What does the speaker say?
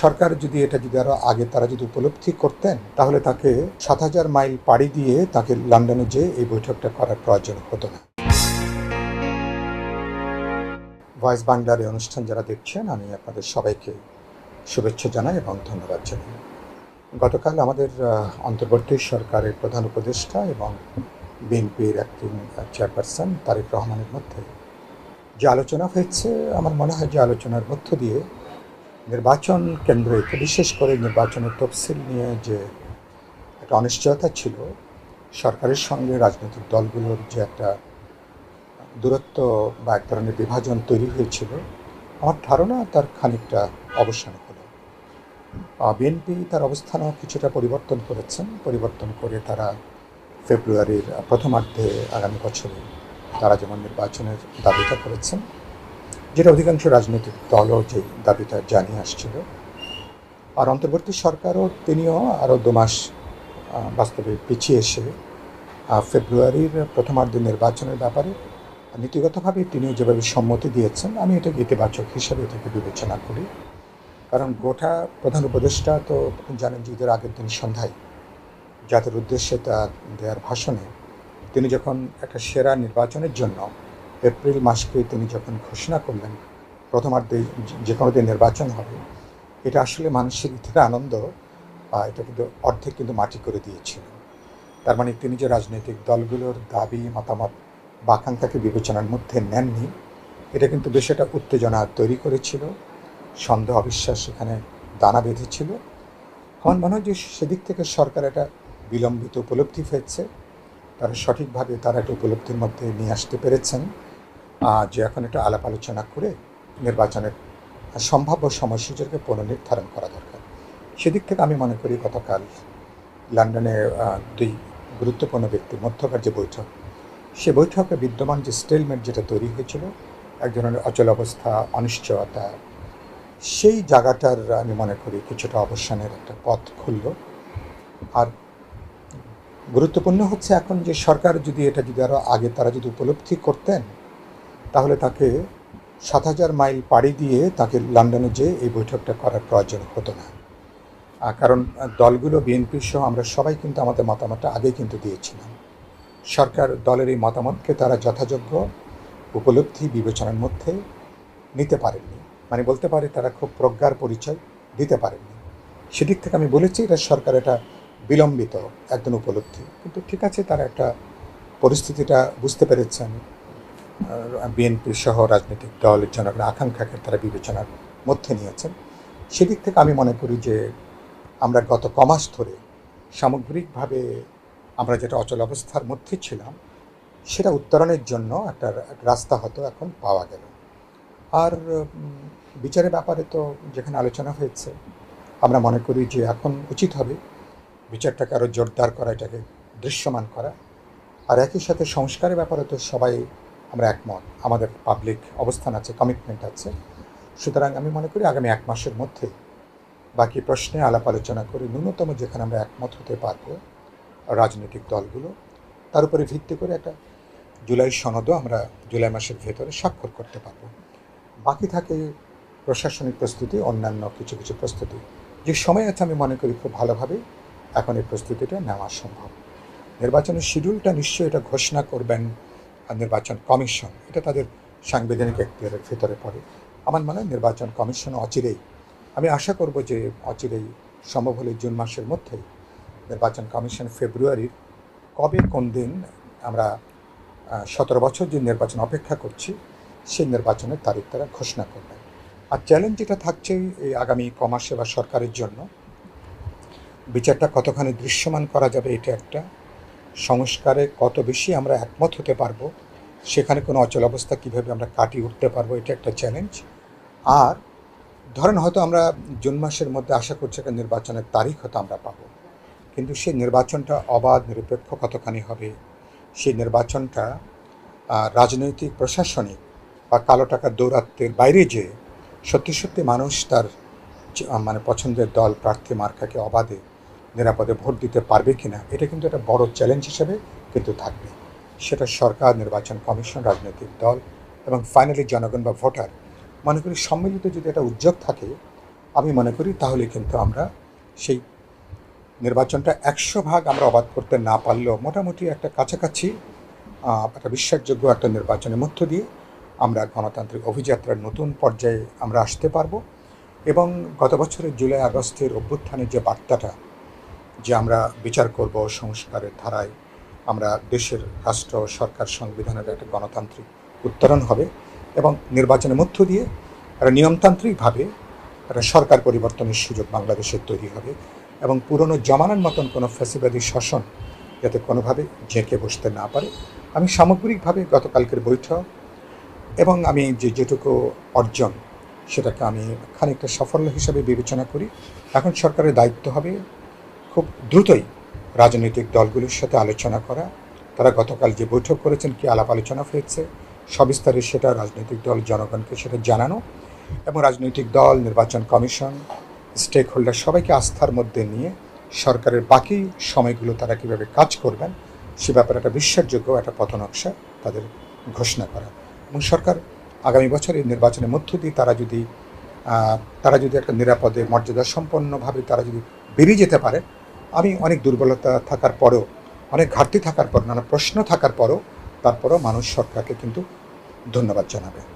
সরকার যদি এটা যদি আরও আগে তারা যদি উপলব্ধি করতেন, তাহলে তাকে সাত হাজার মাইল পাড়ি দিয়ে তাকে লন্ডনে যেয়ে এই বৈঠকটা করার প্রয়োজন হতো না। ভয়েস বাংলার এই অনুষ্ঠান যারা দেখছেন, আমি আপনাদের সবাইকে শুভেচ্ছা জানাই এবং ধন্যবাদ জানাই। গতকাল আমাদের অন্তর্বর্তী সরকারের প্রধান উপদেষ্টা এবং বিএনপির অ্যাক্টিং চেয়ারপারসন তারেক রহমানের মধ্যে যে আলোচনা হয়েছে, আমার মনে হয় যে আলোচনার মধ্য দিয়ে নির্বাচন কেন্দ্রে বিশেষ করে নির্বাচনের তফসিল নিয়ে যে একটা অনিশ্চয়তা ছিল, সরকারের সঙ্গে রাজনৈতিক দলগুলোর যে একটা দূরত্ব বা এক ধরনের বিভাজন তৈরি হয়েছিল, আমার ধারণা তার খানিকটা অবসান হলো। বিএনপি তার অবস্থানও কিছুটা পরিবর্তন করেছেন পরিবর্তন করে তারা ফেব্রুয়ারির প্রথমার্ধে আগামী বছরে তারা যেমন নির্বাচনের দাবিটা করেছেন যেটা অধিকাংশ রাজনৈতিক দলও যে দাবিটা জানিয়ে আসছিল। আর অন্তর্বর্তী সরকারও তিনিও আরও দু মাস বাস্তবে পিছিয়ে এসে ফেব্রুয়ারির প্রথমার্ধ নির্বাচনের ব্যাপারে নীতিগতভাবে তিনিও যেভাবে সম্মতি দিয়েছেন, আমি এটাকে ইতিবাচক হিসাবে এটাকে বিবেচনা করি। কারণ গোটা প্রধান উপদেষ্টা তো জানেন যে ঈদের আগের দিন সন্ধ্যায় জাতির উদ্দেশ্যে তার দেওয়ার ভাষণে তিনি যখন একটা সেরা নির্বাচনের জন্য এপ্রিল মাসকে তিনি যখন ঘোষণা করলেন প্রথমার্ধে যে- কোনো দিন নির্বাচন হবে এটা আসলে মানুষের ভিতরে আনন্দ আহ, এটা কিন্তু অর্ধেক কিন্তু মাটি করে দিয়েছিল। তার মানে তিনি যে রাজনৈতিক দলগুলোর দাবি মতামত বা আকাঙ্ক্ষাকে বিবেচনার মধ্যে নেননি এটা কিন্তু বেশ একটা উত্তেজনা তৈরি করেছিল সন্দেহ অবিশ্বাস সেখানে দানা বেঁধেছিল। আমার মনে হয় যে সেদিক থেকে সরকার একটা বিলম্বিত উপলব্ধি হয়েছে তারা সঠিকভাবে তারা একটা উপলব্ধির মধ্যে নিয়ে আসতে পেরেছেন। যে এখন একটা আলাপ আলোচনা করে নির্বাচনের সম্ভাব্য সময়সূচিকে পুনর্নির্ধারণ করা দরকার। সেদিক থেকে আমি মনে করি গতকাল লন্ডনে দুই গুরুত্বপূর্ণ ব্যক্তির মধ্যকার যে বৈঠক, সে বৈঠকে বিদ্যমান যে স্টেলমেন্ট যেটা তৈরি হয়েছিল এক ধরনের অচল অবস্থা, অনিশ্চয়তা, সেই জায়গাটার আমি মনে করি কিছুটা অবসানের একটা পথ খুলল। আর গুরুত্বপূর্ণ হচ্ছে এখন যে সরকার যদি এটা যদি আরও আগে তারা যদি উপলব্ধি করতেন তাহলে তাকে সাত হাজার মাইল পাড়ি দিয়ে তাকে লন্ডনে যেয়ে এই বৈঠকটা করার প্রয়োজন হতো না। কারণ দলগুলো বিএনপির সহ আমরা সবাই কিন্তু আমাদের মতামতটা আগেই কিন্তু দিয়েছিলাম। সরকার দলের এই মতামতকে তারা যথাযোগ্য উপলব্ধি বিবেচনার মধ্যে নিতে পারেননি। মানে বলতে পারে তারা খুব প্রজ্ঞার পরিচয় দিতে পারেননি। সেদিক থেকে আমি বলেছি এটা সরকার এটা বিলম্বিত একজন উপলব্ধি। কিন্তু ঠিক আছে, তারা একটা পরিস্থিতিটা বুঝতে পেরেছেন। বিএনপি সহ রাজনৈতিক দলের জনগণের আকাঙ্ক্ষাকে তারা বিবেচনার মধ্যে নিয়েছেন। সেদিক থেকে আমি মনে করি যে আমরা গত কমাস ধরে সামগ্রিকভাবে আমরা যেটা অচল অবস্থার মধ্যে ছিলাম, সেটা উত্তরণের জন্য একটা রাস্তা হয়তো এখন পাওয়া গেল। আর বিচারের ব্যাপারে তো যেখানে আলোচনা হয়েছে, আমরা মনে করি যে এখন উচিত হবে বিচারটাকে আরও জোরদার করা, এটাকে দৃশ্যমান করা। আর একই সাথে সংস্কারের ব্যাপারে তো সবাই আমরা একমত। আমাদের পাবলিক অবস্থান আছে কমিটমেন্ট আছে। সুতরাং আমি মনে করি আগামী এক মাসের মধ্যে বাকি প্রশ্নে আলাপ আলোচনা করে ন্যূনতম যেখানে আমরা একমত হতে পারব, রাজনৈতিক দলগুলো, তার উপরে ভিত্তি করে একটা জুলাই সনদও আমরা জুলাই মাসের ভেতরে স্বাক্ষর করতে পারব। বাকি থাকে প্রশাসনিক প্রস্তুতি, অন্যান্য কিছু কিছু প্রস্তুতি। যে সময় আছে আমি মনে করি খুব ভালোভাবে এখন এই প্রস্তুতিটা নেওয়া সম্ভব। নির্বাচনের শিডিউলটা নিশ্চয়ই এটা ঘোষণা করবেন আর নির্বাচন কমিশন, এটা তাদের সাংবিধানিক এখতিয়ারের ভেতরে পড়ে। আমার মনে হয় নির্বাচন কমিশন অচিরেই, আমি আশা করব যে অচিরেই, সম্ভব হলে জুন মাসের মধ্যেই নির্বাচন কমিশন ফেব্রুয়ারির কবে, কোন দিন আমরা সতেরো বছর যে নির্বাচন অপেক্ষা করছি, সেই নির্বাচনের তারিখ তারা ঘোষণা করবেন আর চ্যালেঞ্জ যেটা থাকছে এই আগামী কমাসে বা সরকারের জন্য, বিচারটা কতখানি দৃশ্যমান করা যাবে এটা একটা। সংস্কারে কত বেশি আমরা একমত হতে পারব, সেখানে কোনো অচল অবস্থা কীভাবে আমরা কাটিয়ে উঠতে পারব, এটা একটা চ্যালেঞ্জ আর ধরেন হয়তো আমরা জুন মাসের মধ্যে আশা করছি একটা নির্বাচনের তারিখ হয়তো আমরা পাবো, কিন্তু সেই নির্বাচনটা অবাধ, নিরপেক্ষ কতখানি হবে? সেই নির্বাচনটা রাজনৈতিক, প্রশাসনিক বা কালো টাকার দৌরাত্মের বাইরে যে সত্যি সত্যি মানুষ তার মানে পছন্দের দল, প্রার্থী, মার্কাকে অবাধে নিরাপদে ভোট দিতে পারবে কিনা, এটা কিন্তু একটা বড় চ্যালেঞ্জ হিসেবে কিন্তু থাকবে। সেটা সরকার, নির্বাচন কমিশন, রাজনৈতিক দল এবং ফাইনালি জনগণ বা ভোটার, মনে করি সম্মিলিত যদি একটা উদ্যোগ থাকে, আমি মনে করি তাহলে কিন্তু আমরা সেই নির্বাচনটা একশো ভাগ আমরা অবাধ করতে না পারলেও মোটামুটি একটা কাছাকাছি একটা বিশ্বাসযোগ্য একটা নির্বাচনের মধ্য দিয়ে আমরা গণতান্ত্রিক অভিযাত্রার নতুন পর্যায়ে আমরা আসতে পারব এবং গত বছরের জুলাই আগস্টের অভ্যুত্থানের যে বার্তাটা যে আমরা বিচার করব সংস্কারের ধারায় আমরা দেশের রাষ্ট্র সরকার সংবিধানের একটা গণতান্ত্রিক উত্তরণ হবে এবং নির্বাচনের মধ্য দিয়ে একটা নিয়মতান্ত্রিকভাবে একটা সরকার পরিবর্তনের সুযোগ বাংলাদেশের তৈরি হবে এবং পুরনো জমানার মতন কোনো ফ্যাসিবাদী শাসন যাতে কোনোভাবে জেঁকে বসতে না পারে। আমি সামগ্রিকভাবে গতকালকের বৈঠক এবং আমি যে যেটুকু অর্জন সেটাকে আমি খানিকটা সাফল্য হিসাবে বিবেচনা করি। এখন সরকারের দায়িত্ব হবে খুব দ্রুতই রাজনৈতিক দলগুলির সাথে আলোচনা করা। তারা গতকাল যে বৈঠক করেছেন, কি আলাপ আলোচনা হয়েছে, সবিস্তারে সেটা রাজনৈতিক দল, জনগণকে সেটা জানানো এবং রাজনৈতিক দল, নির্বাচন কমিশন স্টেক হোল্ডার সবাইকে আস্থার মধ্যে নিয়ে সরকারের বাকি সময়গুলো তারা কীভাবে কাজ করবেন, সে ব্যাপারে একটা বিশ্বাসযোগ্য একটা পথনকশা তাদের ঘোষণা করা। এবং সরকার আগামী বছর এই নির্বাচনের মধ্য দিয়ে তারা যদি তারা যদি একটা নিরাপদে মর্যাদা সম্পন্নভাবে তারা যদি বেরিয়ে যেতে পারে আমি অনেক দুর্বলতা থাকার পরেও, অনেক ঘাটতি থাকার পর, নানা প্রশ্ন থাকার পরও, তারপরও মানুষ সরকারকে কিন্তু ধন্যবাদ জানাবে।